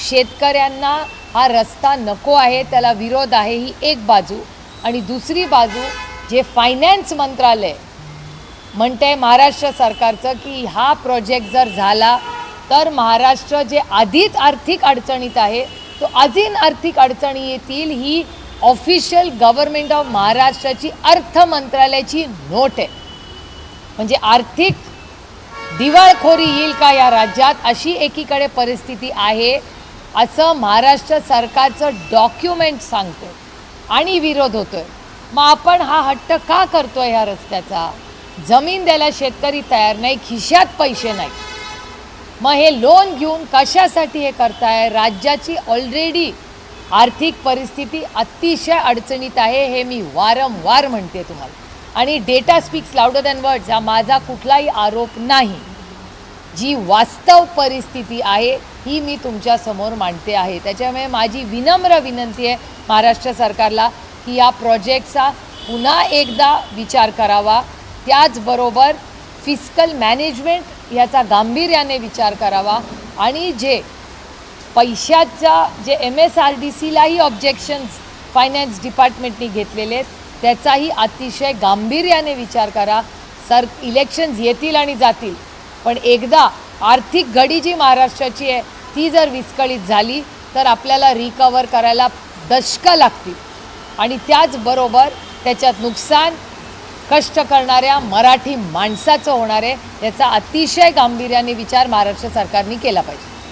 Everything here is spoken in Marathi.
शेतकऱ्यांना हा रस्ता नको आहे त्याला विरोध आहे ही एक बाजू. आणि दुसरी बाजू जे फायनान्स मंत्रालय म्हणते महाराष्ट्र सरकारचं की हा प्रोजेक्ट जर झाला तर महाराष्ट्र जे आधीच आर्थिक अडचणीत आहे तो अजून आर्थिक अडचणी येतील ही ऑफिशियल गव्हर्नमेंट ऑफ महाराष्ट्राची अर्थ मंत्रालयाची नोट आहे. म्हणजे आर्थिक दिवाळखोरी येईल का या राज्यात अशी एकीकडे परिस्थिती आहे. असं महाराष्ट्र सरकारचं डॉक्युमेंट सांगतो आणि विरोध होतोय. मग आपण हा हट्ट का करतोय ह्या रस्त्याचा? जमीन द्यायला शेतकरी तयार नाही खिशात पैसे नाही. मग हे लोन घेऊन कशासाठी हे करताय? राज्याची ऑलरेडी आर्थिक परिस्थिती अतिशय अडचणीत आहे हे मी वारंवार म्हणते तुम्हाला. आणि data speaks louder than words हा माझा कुठलाही आरोप नाही. जी वास्तव परिस्थिती आहे ही मी तुमच्यासमोर मांडते आहे. त्याच्यामुळे माझी विनम्र विनंती आहे महाराष्ट्र सरकारला की या प्रोजेक्टचा पुन्हा एकदा विचार करावा. त्याचबरोबर फिस्कल मॅनेजमेंट याचा गांभीर्याने विचार करावा. आणि जे पैशाचा जे एम एस आर डी सीलाही ऑब्जेक्शन्स फायनान्स डिपार्टमेंटनी घेतलेले आहेत त्याचाही अतिशय गांभीर्याने विचार करा. सर इलेक्शन्स येतील आणि जातील. पण एकदा आर्थिक घडी जी महाराष्ट्राची आहे ती जर विस्कळीत झाली तर आपल्याला रिकवर करायला दशकं लागतील. आणि त्याचबरोबर त्याच्यात नुकसान कष्ट करणाऱ्या मराठी माणसाचं होणार आहे याचा अतिशय गांभीर्याने विचार महाराष्ट्र सरकारने केला पाहिजे.